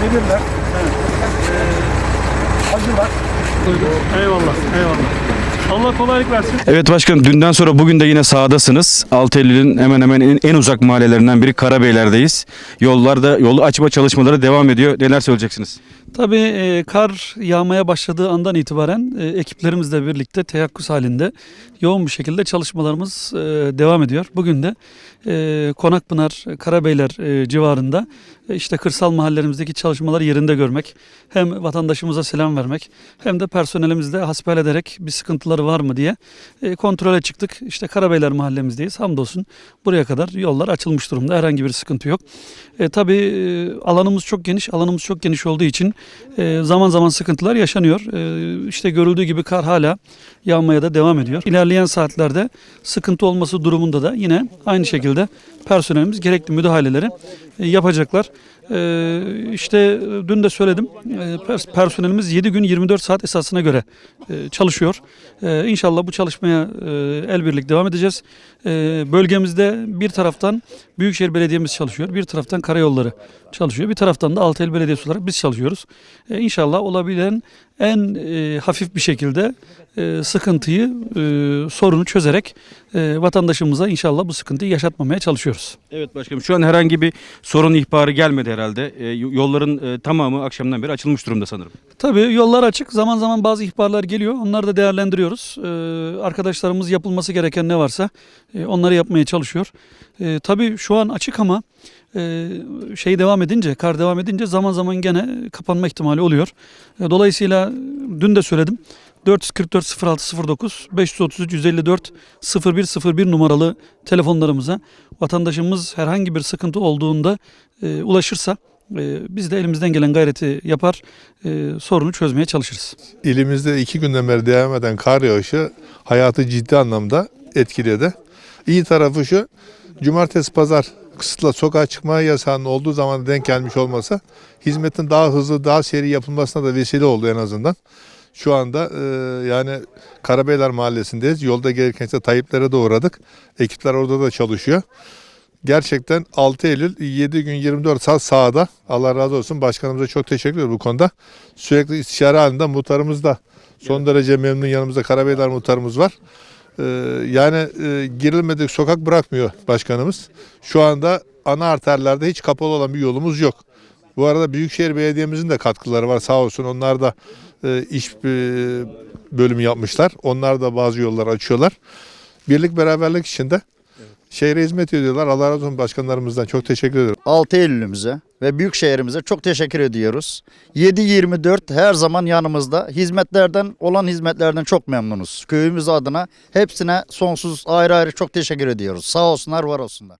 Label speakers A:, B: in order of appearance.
A: Peynirler. Ee, acılar.
B: Eyvallah, eyvallah. Allah kolaylık versin.
C: Evet başkanım dünden sonra bugün de yine sahadasınız. Altıeylül'ün hemen hemen en, en uzak mahallelerinden biri Karabeyler'deyiz. Yollarda yolu açma çalışmaları devam ediyor. Neler söyleyeceksiniz?
B: Tabii e, kar yağmaya başladığı andan itibaren e, ekiplerimizle birlikte teyakkuz halinde yoğun bir şekilde çalışmalarımız e, devam ediyor. Bugün de e, Konakpınar, Karabeyler e, civarında e, işte kırsal mahallelerimizdeki çalışmaları yerinde görmek, hem vatandaşımıza selam vermek hem de personelimizle hasbihal ederek bir sıkıntıları var mı diye e, kontrole çıktık. İşte Karabeyler mahallemizdeyiz. Hamdolsun buraya kadar yollar açılmış durumda. Herhangi bir sıkıntı yok. E, tabii e, alanımız çok geniş. Alanımız çok geniş olduğu için e, zaman zaman sıkıntılar yaşanıyor. E, işte görüldüğü gibi kar hala yağmaya da devam ediyor. İlerleyen saatlerde sıkıntı olması durumunda da yine aynı şekilde personelimiz gerekli müdahaleleri e, yapacaklar. E, işte dün de söyledim e, pers- personelimiz 7 gün 24 saat esasına göre e, çalışıyor. E, İnşallah bu çalışmaya e, el birlik devam edeceğiz. E, bölgemizde bir taraftan Büyükşehir Belediye'miz çalışıyor, bir taraftan Karayolları çalışıyor, bir taraftan da Altıel Belediyesi olarak biz çalışıyoruz. E, İnşallah olabilen en e, hafif bir şekilde e, sıkıntıyı, e, sorunu çözerek e, vatandaşımıza inşallah bu sıkıntıyı yaşatmamaya çalışıyoruz.
C: Evet başkanım şu an herhangi bir sorun ihbarı gelmedi herhalde. E, yolların e, tamamı akşamdan beri açılmış durumda sanırım.
B: Tabii yollar açık. Zaman zaman bazı ihbarlar geliyor. Onları da değerlendiriyoruz. Ee, arkadaşlarımız yapılması gereken ne varsa e, onları yapmaya çalışıyor. Ee, tabii şu an açık ama e, şey devam edince, kar devam edince zaman zaman gene kapanma ihtimali oluyor. E, dolayısıyla dün de söyledim. 444 06 09 533 154 0101 numaralı telefonlarımıza vatandaşımız herhangi bir sıkıntı olduğunda e, ulaşırsa biz de elimizden gelen gayreti yapar, e, sorunu çözmeye çalışırız.
D: İlimizde iki günden beri devam eden kar yağışı hayatı ciddi anlamda etkiledi. İyi tarafı şu, cumartesi pazar kısıtla sokağa çıkma yasağının olduğu zaman denk gelmiş olması hizmetin daha hızlı, daha seri yapılmasına da vesile oldu en azından. Şu anda e, yani Karabeyler Mahallesi'ndeyiz. Yolda gerekirse Tayyip'lere de uğradık. Ekipler orada da çalışıyor. Gerçekten 6 Eylül 7 gün 24 saat sahada. Allah razı olsun. Başkanımıza çok teşekkür ediyoruz bu konuda. Sürekli istişare halinde muhtarımız da son derece memnun yanımızda Karabeyler muhtarımız var. Ee, yani e, girilmedik sokak bırakmıyor başkanımız. Şu anda ana arterlerde hiç kapalı olan bir yolumuz yok. Bu arada Büyükşehir Belediye'mizin de katkıları var sağ olsun. Onlar da e, iş e, bölümü yapmışlar. Onlar da bazı yolları açıyorlar. Birlik beraberlik içinde şehre hizmet ediyorlar. Allah razı olsun başkanlarımızdan. Çok teşekkür ederim.
E: 6 Eylül'ümüze ve Büyükşehir'imize çok teşekkür ediyoruz. 7-24 her zaman yanımızda. Hizmetlerden olan hizmetlerden çok memnunuz. Köyümüz adına hepsine sonsuz ayrı ayrı çok teşekkür ediyoruz. Sağ olsunlar, var olsunlar.